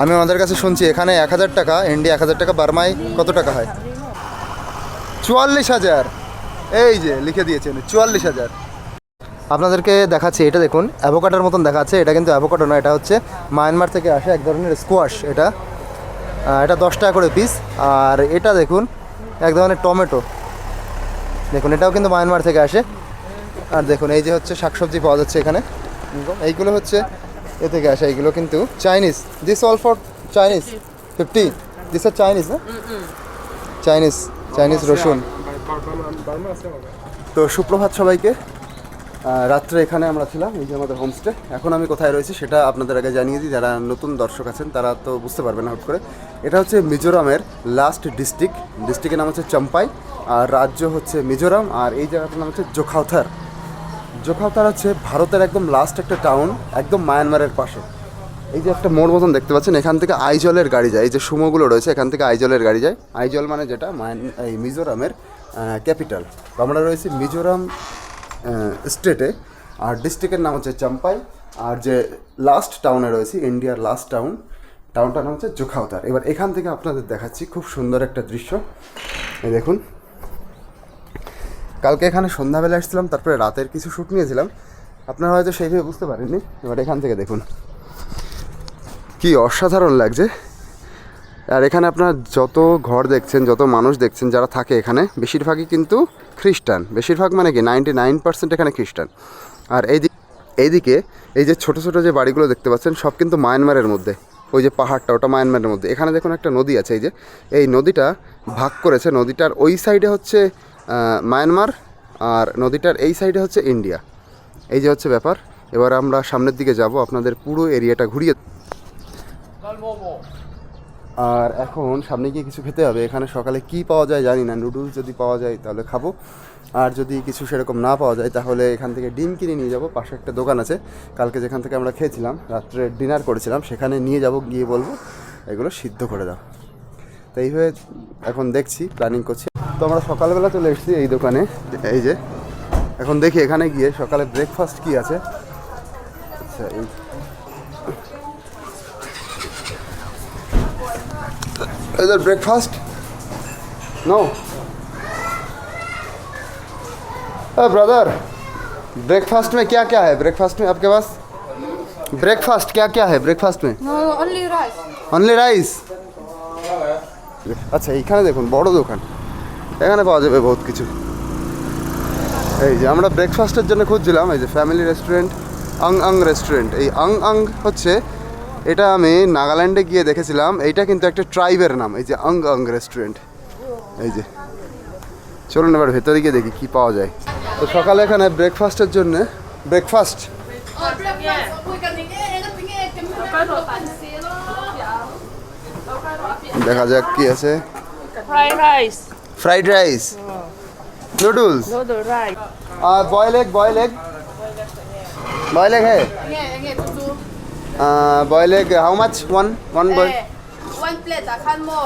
আমি ওনাদের কাছে শুনছি, এখানে এক হাজার টাকা ইন্ডিয়া এক হাজার টাকা, বার্মায় কত টাকা হয়? চুয়াল্লিশ হাজার। এই যে, লিখে দিয়েছেন, চুয়াল্লিশ হাজার। আপনাদেরকে দেখাচ্ছি, এটা দেখুন, অ্যাভোকাডোর মতন দেখাচ্ছে, এটা কিন্তু অ্যাভোকাডো না এটা হচ্ছে মায়ানমার থেকে আসে এক ধরনের স্কোয়াশ এটা। এটা দশ টাকা করে পিস আর এটা দেখুন, এক ধরনের টমেটো। দেখুন, এটাও কিন্তু মায়ানমার থেকে আসে। আর দেখুন, এই যে হচ্ছে শাকসবজি পাওয়া যাচ্ছে এখানে। এইগুলো হচ্ছে এ থেকে আসে এইগুলো কিন্তু Chinese this all for Chinese fifty this are Chinese না? চাইনিজ চাইনিজ রসুন. তো সুপ্রভাত সবাইকে। রাত্রে এখানে আমরা ছিলাম এই যে আমাদের হোমস্টে এখন আমি কোথায় রয়েছি সেটা আপনাদের আগে জানিয়ে দিই যারা নতুন দর্শক আছেন তারা তো বুঝতে পারবেন না হুট করে। এটা হচ্ছে মিজোরামের লাস্ট ডিস্ট্রিক্ট ডিস্ট্রিক্টের নাম হচ্ছে চম্পাই আর রাজ্য হচ্ছে মিজোরাম আর এই জায়গাটার নাম হচ্ছে জোখাউথার জোখাউতার হচ্ছে ভারতের একদম লাস্ট একটা টাউন একদম মায়ানমারের পাশে। এই যে একটা মোড় মতন দেখতে পাচ্ছেন, এখান থেকে আইজলের গাড়ি যায়। এই যে সুমোগুলো রয়েছে, এখান থেকে আইজলের গাড়ি যায়। আইজল মানে যেটা? মায়ান এই মিজোরামের ক্যাপিটাল আমরা রয়েছি মিজোরাম স্টেটে আর ডিস্ট্রিক্টের নাম হচ্ছে চাম্পাই আর যে লাস্ট টাউনে রয়েছি ইন্ডিয়ার লাস্ট টাউন টাউনটার নাম হচ্ছে জোখাউতার এবার এখান থেকে আপনাদের দেখাচ্ছি, খুব সুন্দর একটা দৃশ্য। দেখুন। কালকে এখানে সন্ধ্যাবেলা এসেছিলাম, তারপরে রাতের কিছু শ্যুট নিয়েছিলাম। আপনারা হয়তো সেইভাবে বুঝতে পারেননি, এবার এখান থেকে দেখুন। কি অসাধারণ লাগছে। আর এখানে আপনার যত ঘর দেখছেন, যত মানুষ দেখছেন, যারা থাকে এখানে, বেশিরভাগই কিন্তু খ্রিস্টান। বেশিরভাগ মানে কি? নাইনটি নাইন পার্সেন্ট এখানে খ্রিস্টান। আর এই দিক এইদিকে এই যে ছোট ছোট যে বাড়িগুলো দেখতে পাচ্ছেন, সব কিন্তু মায়ানমারের মধ্যে। ওই যে পাহাড়টা, ওটা মায়ানমারের মধ্যে। এখানে দেখুন একটা নদী আছে, এই যে। এই নদীটা ভাগ করেছে, নদীটার ওই সাইডে হচ্ছে মায়ানমার আর নদীটার এই সাইডে হচ্ছে ইন্ডিয়া। এই যে হচ্ছে ব্যাপার। এবার আমরা সামনের দিকে যাব, আপনাদের পুরো এরিয়াটা ঘুরিয়ে আর এখন সামনে গিয়ে কিছু খেতে হবে। এখানে সকালে কি পাওয়া যায় জানি না। নুডলস যদি পাওয়া যায় তাহলে খাব। আর যদি কিছু সেরকম না পাওয়া যায় তাহলে এখান থেকে ডিম কিনে নিয়ে যাব। পাশে একটা দোকান আছে। কালকে যেখান থেকে আমরা খেয়েছিলাম, রাত্রে ডিনার করেছিলাম, সেখানে নিয়ে যাব, গিয়ে বলব। এগুলো সিদ্ধ করে দাও। তো এইভাবে এখন দেখছি প্ল্যানিং করছি। তো আমরা সকালবেলা চলে এসেছি এই দোকানে এই যে এখন দেখি এখানে গিয়ে সকালে ব্রেকফাস্ট কি আছে আচ্ছা এই इधर ब्रेकफास्ट नो ब्रदर ब्रेकफास्ट में क्या क्या है ब्रेकफास्ट में आपके पास ब्रेकफास्ट क्या क्या है ब्रेकफास्ट में No, no, only rice. Only rice আচ্ছা এইখানে দেখুন বড় দোকান এখানে পাওয়া যাবে বহুত কিছু। এই যে আমরা ব্রেকফাস্টের জন্য খুঁজছিলাম, এই যে ফ্যামিলি রেস্টুরেন্ট আং আং রেস্টুরেন্ট এই আং আং হচ্ছে, এটা আমি নাগাল্যান্ডে গিয়ে দেখেছিলাম, এইটা কিন্তু একটা ট্রাইবের নাম, এই যে আং আং রেস্টুরেন্ট এই যে, চলুন এবার ভেতরে গিয়ে দেখি কি পাওয়া যায়। তো সকালে এখানে ব্রেকফাস্টের জন্য ব্রেকফাস্ট দেখা যাক কি আছে. ফ্রাইড রাইস নুডলস আর boiled egg boiled egg, boiled egg. হ্যাঁ egg? Egg how much one one boiled one One, খান মো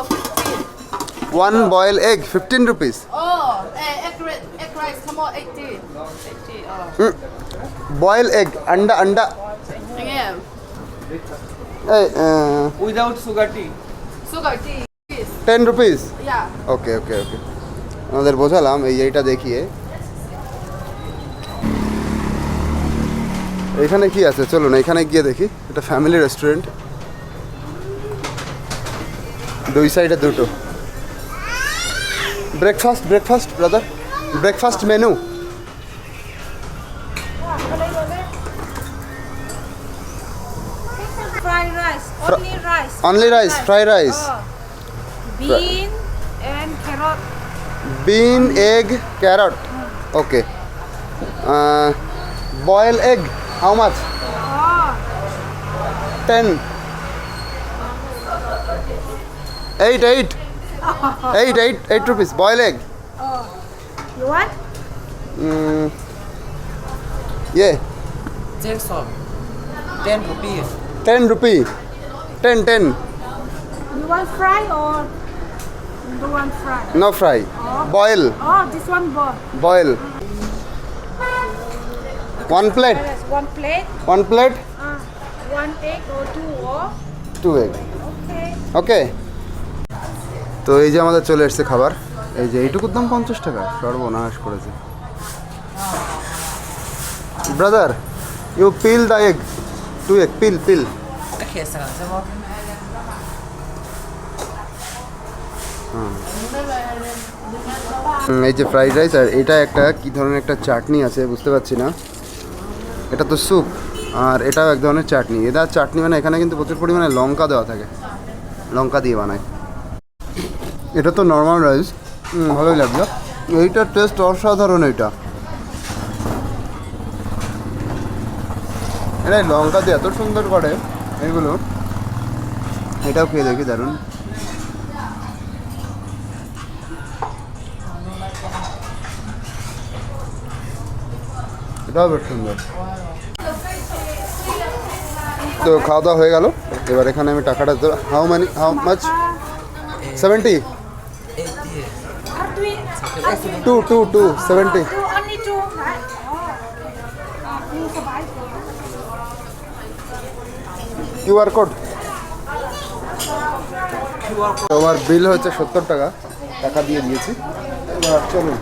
one uh, boiled egg 15 rupees. Oh eh, egg, red, egg rice come on 80 80 oh. mm. boiled egg anda anda. Yeah. Hey, uh, without sugar tea. Sugar tea. Ten rupees okay okay okay আমাদের বোঝালাম এই এইটা দেখিয়ে। এখানে কি আছে? চলুন এখানে গিয়ে দেখি। এটা ফ্যামিলি রেস্টুরেন্ট দুই সাইডে দুটো। Breakfast breakfast brother breakfast menu. Only rice fry rice. Bean and carrot. Bean, egg, carrot. Okay. Uh, boil egg. How much? Ah. Ten. Eight, eight. eight, eight, eight rupees. Boil egg. Oh. You want? Mm, yeah. Jackson. Ten rupees. Ten rupees. Ten, ten. You want fry or don't want fry? No fry boiled Oh, this one bowl. Boiled one plate one plate. One plate Uh, one egg or two or? Two egg okay তো এই যে আমাদের চলে এসছে খাবার। এই যে এইটুকুর দাম পঞ্চাশ টাকা। সর্বনাশ করেছে। Brother you peel the egg two egg peel peel Okay, এই যে ফ্রাইড রাইস আর এটা একটা কি ধরনের একটা চাটনি আছে বুঝতে পারছি না। এটা তো স্যুপ আর এটাও এক ধরনের চাটনি। এটা চাটনি মানে এখানে কিন্তু প্রচুর পরিমাণে লঙ্কা দেওয়া থাকে। লঙ্কা দিয়ে বানায়। এটা তো নর্মাল রাইস ভালোই লাগল। এইটার টেস্ট অসাধারণ এইটা এটা লঙ্কা দিয়ে এত সুন্দর করে এগুলো। এটাও খেয়ে দেখি দারুণ। তো খাওয়া দাওয়া হয়ে গেল। এবার এখানে আমি টাকাটা how money how much seventy? Two two two seventy. Q R code আমার বিল হচ্ছে সত্তর টাকা। টাকা দিয়ে দিয়েছি। এবার চলুন।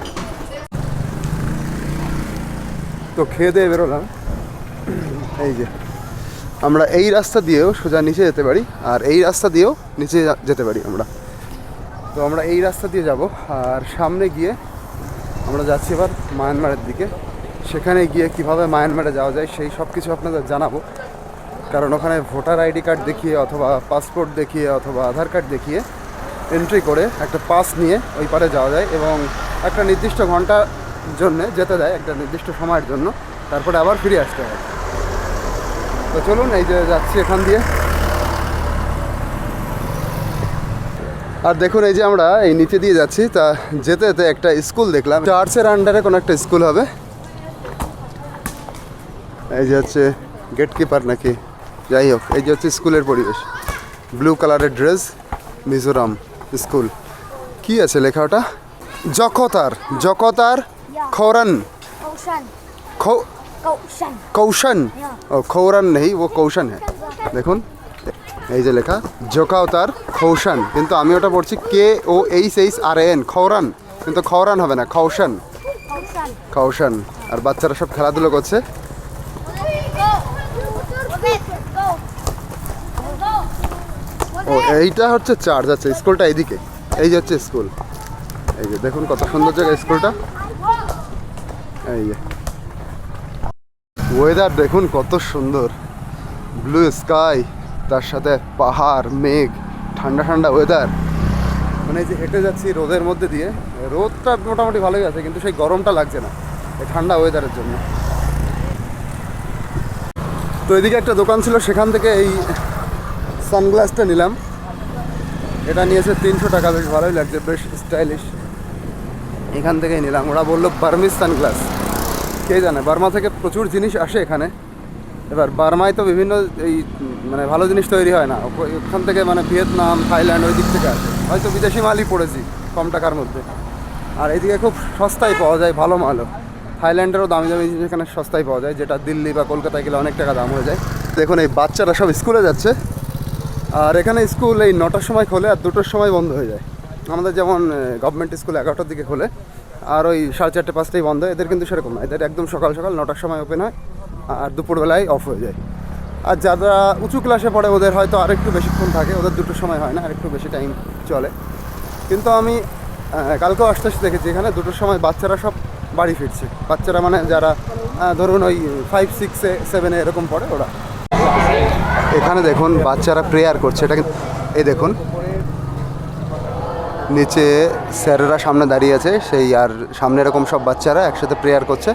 তো খেয়ে দিয়ে বেরোলাম। এই যে, আমরা এই রাস্তা দিয়েও সোজা নিচে যেতে পারি, আর এই রাস্তা দিয়েও নিচে যেতে পারি আমরা। তো আমরা এই রাস্তা দিয়ে যাব, আর সামনে গিয়ে আমরা যাচ্ছি এবার মায়ানমারের দিকে। সেখানে গিয়ে কীভাবে মায়ানমারে যাওয়া যায় সেই সব কিছু আপনাদের জানাব। কারণ ওখানে ভোটার আইডি কার্ড দেখিয়ে অথবা পাসপোর্ট দেখিয়ে অথবা আধার কার্ড দেখিয়ে এন্ট্রি করে একটা পাস নিয়ে ওই পারে যাওয়া যায় এবং একটা নির্দিষ্ট ঘণ্টার জন্য যেতে দেয় একটা নির্দিষ্ট সময়ের জন্য। তারপরে আবার ফিরে আসতে হয়। তো চলুন, এই যে যাচ্ছি এখান দিয়ে। আর দেখুন, এই যে আমরা এই নিচে দিয়ে যাচ্ছি। তা যেতে যেতে একটা স্কুল দেখলাম। চার্চের আন্ডারে কোনো একটা স্কুল হবে। এই যে হচ্ছে গেট কিপার নাকি। যাই হোক, এই যে হচ্ছে স্কুলের পরিবেশ। ব্লু কালারের ড্রেস, মিজোরাম স্কুল। কি আছে লেখা ওটা জকতার জকতার খৌরান Ocean. খৌ Ocean. কৌশন ও খৌরান নেই ও কৌশন হ্যাঁ দেখুন এই যে লেখা জোকাওতার খৌশান কিন্তু আমি ওটা পড়ছি K O H H R N খৌরান কিন্তু খৌরান হবে না খৌশান. খৌশান আর বাচ্চারা সব খেলাধুলো করছে. ও এইটা হচ্ছে চার্জ আছে স্কুলটা এইদিকে এই যে হচ্ছে স্কুল এই যে দেখুন কত সুন্দর জায়গা স্কুলটা ওয়েদার দেখুন কত সুন্দর। ব্লু স্কাই তার সাথে পাহাড়, মেঘ, ঠান্ডা ঠান্ডা ওয়েদার মানে এই যে হেঁটে যাচ্ছি রোদের মধ্যে দিয়ে, রোদটা মোটামুটি ভালোই আছে, কিন্তু সেই গরমটা লাগছে না, এই ঠান্ডা ওয়েদারের জন্য। তো এদিকে একটা দোকান ছিল, সেখান থেকে এই সানগ্লাসটা নিলাম। এটা নিয়েছে তিনশো টাকা, বেশ ভালোই লাগছে, বেশ স্টাইলিশ এখান থেকেই নিলাম। ওরা বলল বার্মিস সানগ্লাস কে জানে? বার্মা থেকে প্রচুর জিনিস আসে এখানে। এবার বার্মায় তো বিভিন্ন এই মানে ভালো জিনিস তৈরি হয় না। ওখ- ওখান থেকে মানে ভিয়েতনাম, থাইল্যান্ড ওই দিক থেকে আসে। হয়তো বিদেশি মালই পড়েছি কম টাকার মধ্যে। আর এদিকে খুব সস্তায় পাওয়া যায়, ভালো মালও। থাইল্যান্ডেরও দামি দামি জিনিস এখানে সস্তায় পাওয়া যায়, যেটা দিল্লি বা কলকাতায় গেলে অনেক টাকা দাম হয়ে যায়। দেখুন, এই বাচ্চারা সব স্কুলে যাচ্ছে। আর এখানে স্কুল এই নটার সময় খোলে আর দুটোর সময় বন্ধ হয়ে যায়। আমাদের যেমন গভর্নমেন্ট স্কুল এগারোটার দিকে খোলে। আর ওই সাড়ে চারটে, পাঁচটাই বন্ধ। এদের কিন্তু সেরকম এদের একদম সকাল সকাল নটার সময় ওপেন হয় আর দুপুরবেলায় অফ হয়ে যায়। আর যারা উঁচু ক্লাসে পড়ে, ওদের হয়তো আর একটু বেশিক্ষণ থাকে। ওদের দুটোর সময় হয় না, আর একটু বেশি টাইম চলে। কিন্তু আমি কালকেও আসতে আসতে দেখেছি, এখানে দুটোর সময় বাচ্চারা সব বাড়ি ফিরছে। বাচ্চারা মানে যারা ধরুন ওই ফাইভ সিক্সে সেভেনে এরকম পড়ে ওরা। এখানে দেখুন, বাচ্চারা প্রেয়ার করছে। এটা এই দেখুন নিচে স্যারেরা সামনে দাঁড়িয়ে আছে, সেই আর সামনে এরকম সব বাচ্চারা একসাথে প্রেয়ার করছে।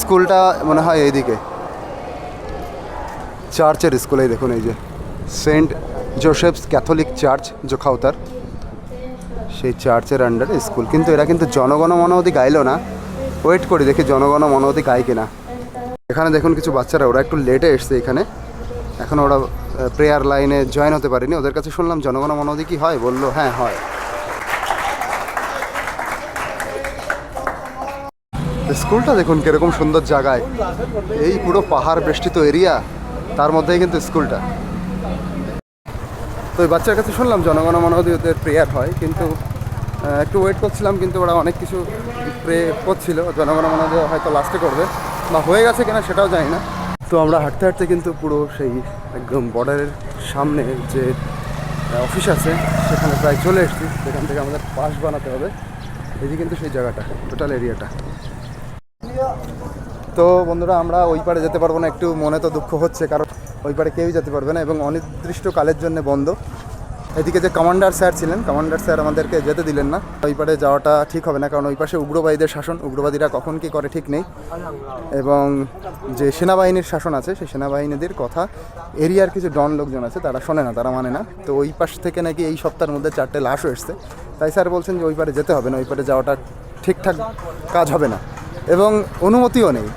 স্কুলটা মনে হয় এইদিকে। চার্চের স্কুলেই দেখুন এই যে। Saint Joseph's Catholic church, Zokhawthar. সেই চার্চের আন্ডারে স্কুল। কিন্তু এরা কিন্তু জনগণ মনোহতি গাইলো না। ওয়েট করি দেখি জনগণ মনোহতি গায় কিনা। এখানে দেখুন কিছু বাচ্চারা, ওরা একটু লেটে এসছে এখানে। এখন ওরা প্রেয়ার লাইনে জয়েন হতে পারেনি। ওদের কাছে শুনলাম, জনগণ মনোদি কি হয়? বলল হ্যাঁ হয়। স্কুলটা দেখুন কীরকম সুন্দর জায়গায়। এই পুরো পাহাড় বেষ্টিত এরিয়া, তার মধ্যেই কিন্তু স্কুলটা। তো ওই বাচ্চার কাছে শুনলাম জনগণ ওদের প্রেয়ার হয়, কিন্তু একটু ওয়েট করছিলাম, কিন্তু ওরা অনেক কিছু প্রে করছিল। জনগণ মনোদি হয়তো লাস্টে করবে, বা হয়ে গেছে কিনা সেটাও জানি না। তো আমরা হাঁটতে হাঁটতে কিন্তু পুরো সেই একদম বর্ডারের সামনে যে অফিস আছে, সেখানে প্রায় চলে এসেছি। সেখান থেকে আমাদের পাস বানাতে হবে। এই যে কিন্তু সেই জায়গাটা টোটাল এরিয়াটা তো বন্ধুরা, আমরা ওই পারে যেতে পারব না, একটু মনে তো দুঃখ হচ্ছে, কারণ ওই পারে কেউই যেতে পারবে না এবং অনির্দিষ্টকালের জন্য বন্ধ। এদিকে যে কমান্ডার স্যার ছিলেন, কমান্ডার স্যার আমাদেরকে যেতে দিলেন না। ওই পারে যাওয়াটা ঠিক হবে না, কারণ ওই পাশে উগ্রবাদীদের শাসন, উগ্রবাদীরা কখন কী করে ঠিক নেই। এবং যে সেনাবাহিনীর শাসন আছে, সেই সেনাবাহিনীদের কথা এরিয়ার কিছু ডন লোকজন আছে, তারা শোনে না, তারা মানে না। তো ওই পাশ থেকে নাকি এই সপ্তাহের মধ্যে চারটে লাশও এসছে। তাই স্যার বলছেন যে ওই পারে যেতে হবে না, ওই পারে যাওয়াটা ঠিকঠাক কাজ হবে না। এবং অনুমতিও নেই।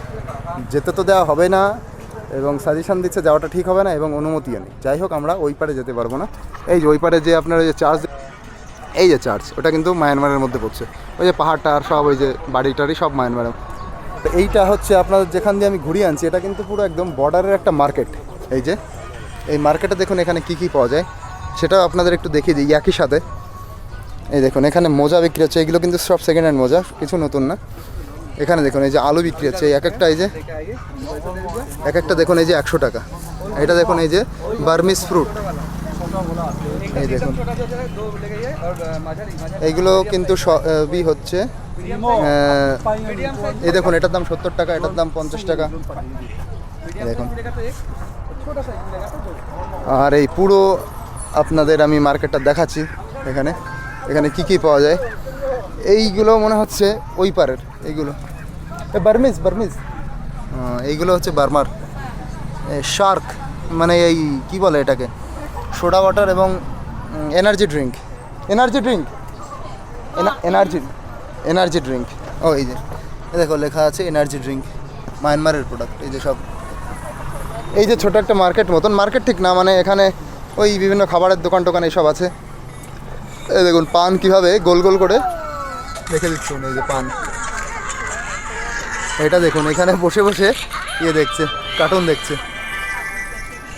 যেতে তো দেওয়া হবে না এবং সাজেশন দিচ্ছে যাওয়াটা ঠিক হবে না এবং অনুমতিও নেই। যাই হোক, আমরা ওই পারে যেতে পারব না। এই যে ওই পারে যে আপনারা যে চার্জ এই যে চার্চ ওটা কিন্তু মায়ানমারের মধ্যে পড়ছে। ওই যে পাহাড়টা আর সব, ওই যে বাড়ি টাড়ি সব মায়ানমারের তো এইটা হচ্ছে আপনার যেখান দিয়ে আমি ঘুরিয়ে আনছি, এটা কিন্তু পুরো একদম বর্ডারের একটা মার্কেট এই যে, এই মার্কেটে দেখুন এখানে কি কি পাওয়া যায়। সেটাও আপনাদের একটু দেখিয়ে দিই, একই সাথে। এই দেখুন, এখানে মোজা বিক্রি হচ্ছে, এগুলো কিন্তু সব সেকেন্ড হ্যান্ড মোজা, কিছু নতুন না। এখানে দেখুন, এই যে আলু বিক্রি হচ্ছে এক একটা, এই যে, এক একটা দেখুন, এই যে একশো টাকা। এটা দেখুন, এই যে বার্মিস ফ্রুট। এই দেখুন। এইগুলো কিন্তু সবই হচ্ছে এই দেখুন, এটার দাম সত্তর টাকা, এটার দাম পঞ্চাশ টাকা। দেখুন। আর এই পুরো আপনাদের আমি মার্কেটটা দেখাচ্ছি এখানে। এখানে কি কি পাওয়া যায়? এইগুলো মনে হচ্ছে ওই পারের এইগুলো। Burmese Burmese. এইগুলো হচ্ছে বার্মার। শার্ক মানে এই কি বলে এটাকে? সোডা ওয়াটার এবং energy drink. Energy drink? Energy energy drink. ও এই যে এ দেখো লেখা আছে এনার্জি ড্রিঙ্ক মায়ানমারের প্রোডাক্ট এই যে সব। এই যে ছোটো একটা মার্কেট মতন মার্কেট ঠিক না মানে এখানে ওই বিভিন্ন খাবারের দোকান টোকান এইসব আছে। এই দেখুন পান কীভাবে গোল গোল করে রেখে দিচ্ছেন এই যে পান। এটা দেখুন, এখানে বসে বসে ইয়ে দেখছে কার্টুন দেখছে।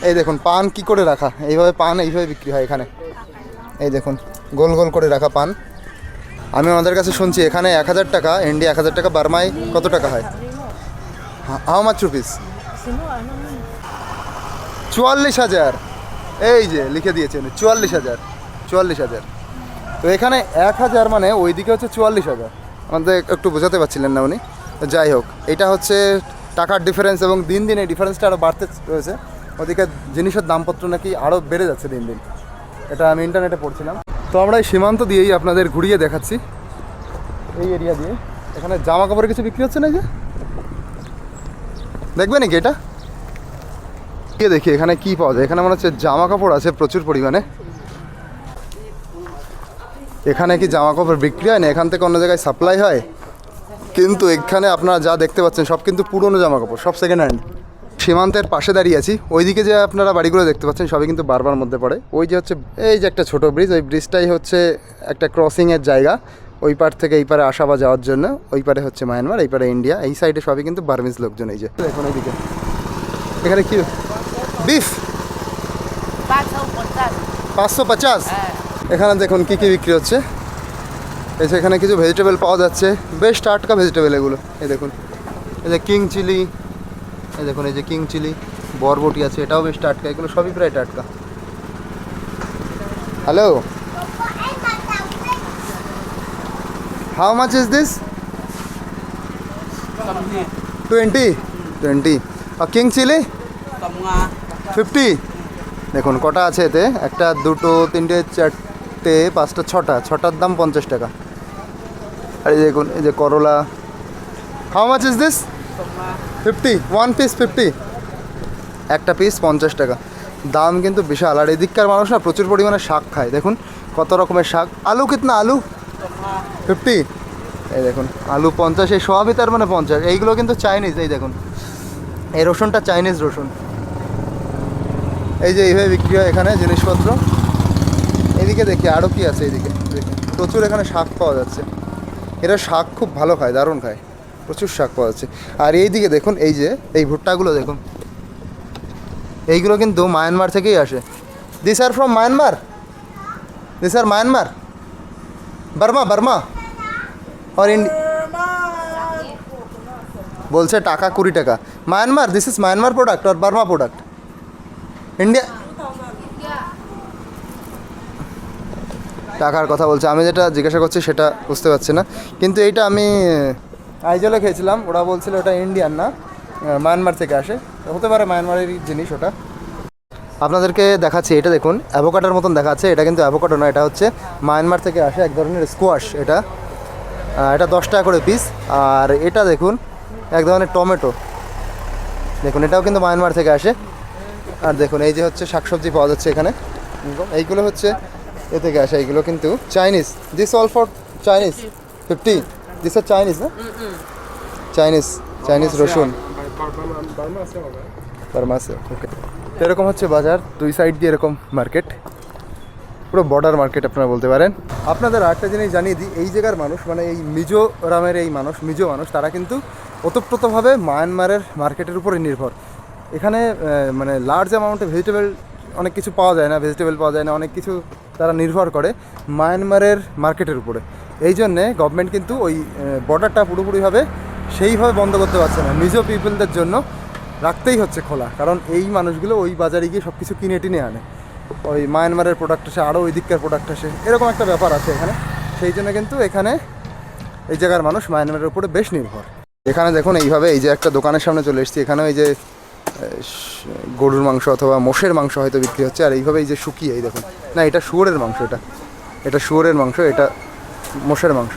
এই দেখুন, পান কি করে রাখা? এইভাবে পান এইভাবে বিক্রি হয় এখানে। এই দেখুন, গোল গোল করে রাখা পান। আমি আমাদের কাছে শুনছি, এখানে এক হাজার টাকা ইন্ডিয়া এক হাজার টাকা, বার্মায় কত টাকা হয়? হাউ মাচ রুপিস চুয়াল্লিশ হাজার। এই যে, লিখে দিয়েছেন চুয়াল্লিশ হাজার চুয়াল্লিশ হাজার। তো এখানে এক হাজার মানে ওইদিকে হচ্ছে চুয়াল্লিশ হাজার। আমাদের একটু বোঝাতে পারছিলেন না উনি। যাই হোক, এটা হচ্ছে টাকার ডিফারেন্স এবং দিন দিন এই ডিফারেন্সটা আরও বাড়তে রয়েছে। ওদিকে জিনিসের দামপত্র নাকি আরও বেড়ে যাচ্ছে দিন দিন। এটা আমি ইন্টারনেটে পড়ছিলাম। তো আমরা এই সীমান্ত দিয়েই আপনাদের ঘুরিয়ে দেখাচ্ছি। এই এরিয়া দিয়ে। এখানে জামা কাপড় কিছু বিক্রি হচ্ছে না যে দেখবে নাকি এটা? গিয়ে দেখি এখানে কি পাওয়া যায়। এখানে মনে হচ্ছে জামা কাপড় আছে প্রচুর পরিমাণে। এখানে কি জামা কাপড় বিক্রি হয় না? এখান থেকে অন্য জায়গায় সাপ্লাই হয়? কিন্তু এখানে আপনারা যা দেখতে পাচ্ছেন সব কিন্তু পুরনো জামা কাপড় সব সেকেন্ড হ্যান্ড সীমান্তের পাশে দাঁড়িয়ে আছি। ওইদিকে যে আপনারা বাড়িগুলো দেখতে পাচ্ছেন সবই কিন্তু বারবার মধ্যে পড়ে। ওই যে হচ্ছে এই যে একটা ছোট ব্রিজ ওই ব্রিজটাই হচ্ছে একটা ক্রসিংয়ের জায়গা। ওই পার থেকে এই পারে আসা বা যাওয়ার জন্য। ওই পারে হচ্ছে মায়ানমার এই পারে ইন্ডিয়া এই সাইডে সবই কিন্তু বার্মিজ লোকজন এই যে। দেখুন এইদিকে। এখানে কি? বিফ পাঁচশো পঞ্চাশ। এখানে দেখুন কী কী বিক্রি হচ্ছে। এই যে এখানে কিছু ভেজিটেবল পাওয়া যাচ্ছে। বেশ টাটকা ভেজিটেবল এগুলো। এই দেখুন। এই যে কিং চিলি এই দেখুন, এই যে কিং চিলি বরবটি আছে, এটাও বেশ টাটকা। এগুলো সবই প্রায় টাটকা। Hello how much is this twenty twenty R king chilli fifty দেখুন কটা আছে এতে একটা দুটো তিনটে চারটে পাঁচটা, ছটা, ছটার দাম পঞ্চাশ টাকা। আর এই দেখুন, এই যে করলা। How much is this fifty one piece fifty একটা পিস পঞ্চাশ টাকা। দাম কিন্তু বিশাল। আর এদিককার মানুষ না প্রচুর পরিমাণে শাক খায়। দেখুন, কত রকমের শাক। আলু কিতনা আলু? ফিফটি এই দেখুন, আলু পঞ্চাশ, এই সবই তার মানে পঞ্চাশ। এইগুলো কিন্তু চাইনিজ এই দেখুন। এই রসুনটা চাইনিজ রসুন। এই যে এইভাবে বিক্রি হয় এখানে জিনিসপত্র। এদিকে দেখি আরও কি আছে এইদিকে দেখি, প্রচুর এখানে শাক পাওয়া যাচ্ছে। এরা শাক খুব ভালো খায়, দারুণ খায়। প্রচুর শাক পাওয়া যাচ্ছে। আর এইদিকে দেখুন, এই যে, এই ভুট্টাগুলো দেখুন। এইগুলো কিন্তু মায়ানমার থেকেই আসে। This are from Myanmar this are Myanmar Burma Burma? আর ইন্ড বলছে টাকা কুড়ি টাকা। Myanmar this is Myanmar product R Burma product India টাকার কথা বলছে। আমি যেটা জিজ্ঞাসা করছি সেটা বুঝতে পারছি না। কিন্তু এইটা আমি আইজলে খেয়েছিলাম। ওরা বলছিল ওটা ইন্ডিয়ান না মায়ানমার থেকে আসে। হতে পারে মায়ানমারেরই জিনিস ওটা। আপনাদেরকে দেখাচ্ছি, এটা দেখুন। অ্যাভোকাডোর মতন দেখাচ্ছে। এটা কিন্তু অ্যাভোকাডো না এটা হচ্ছে মায়ানমার থেকে আসে এক ধরনের স্কোয়াশ এটা। এটা দশ টাকা করে পিস আর এটা দেখুন, এক ধরনের টমেটো। দেখুন, এটাও কিন্তু মায়ানমার থেকে আসে। আর দেখুন, এই যে হচ্ছে শাকসবজি পাওয়া যাচ্ছে এখানে। এইগুলো হচ্ছে এ থেকে আসে এইগুলো কিন্তু Chinese this all for Chinese fifty this are Chinese না? চাইনিজ চাইনিজ রসুন। বার্মাসে ওকে এরকম হচ্ছে বাজার দুই সাইড দিয়ে এরকম মার্কেট পুরো বর্ডার মার্কেট আপনারা বলতে পারেন। আপনাদের আরেকটা জিনিস জানিয়ে দিই এই জায়গার মানুষ মানে এই মিজোরামের এই মানুষ মিজো মানুষ তারা কিন্তু ওতপ্রোতভাবে মায়ানমারের মার্কেটের উপরে নির্ভর। এখানে মানে লার্জ অ্যামাউন্টে ভেজিটেবল অনেক কিছু পাওয়া যায় না ভেজিটেবল পাওয়া যায় না অনেক কিছু তারা নির্ভর করে মায়ানমারের মার্কেটের উপরে। এই জন্যে গভর্নমেন্ট কিন্তু ওই বর্ডারটা পুরোপুরিভাবে সেইভাবে বন্ধ করতে পারছে না। নিজ পিপলদের জন্য রাখতেই হচ্ছে খোলা। কারণ এই মানুষগুলো ওই বাজারে গিয়ে সব কিছু কিনে টিনে আনে। ওই মায়ানমারের প্রোডাক্ট আসে আরও ওই দিককার প্রোডাক্ট আসে এরকম একটা ব্যাপার আছে এখানে। সেই জন্য কিন্তু এখানে এই জায়গার মানুষ মায়ানমারের উপরে বেশ নির্ভর। এখানে দেখুন, এইভাবে এই যে একটা দোকানের সামনে চলে এসেছি। এখানে এই যে গরুর মাংস অথবা মোষের মাংস হয়তো বিক্রি হচ্ছে, আর এইভাবে এই যে শুকিয়ে, এই দেখুন। না, এটা শুয়োরের মাংস এটা। এটা শুয়োরের মাংস, এটা মোষের মাংস।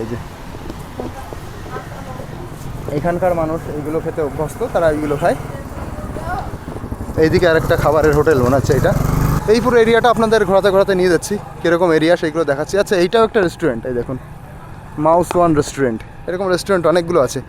এই যে। এখানকার মানুষ এইগুলো খেতে অভ্যস্ত, তারা এইগুলো খায়। এইদিকে আরেকটা খাবারের হোটেল হচ্ছে এটা। এই পুরো এরিয়াটা আপনাদের ঘোরাতে ঘোরাতে নিয়ে যাচ্ছি। কীরকম এরিয়া সেইগুলো দেখাচ্ছি। আচ্ছা এইটাও একটা রেস্টুরেন্ট, এই দেখুন। Mouse one restaurant. এরকম রেস্টুরেন্ট অনেকগুলো আছে।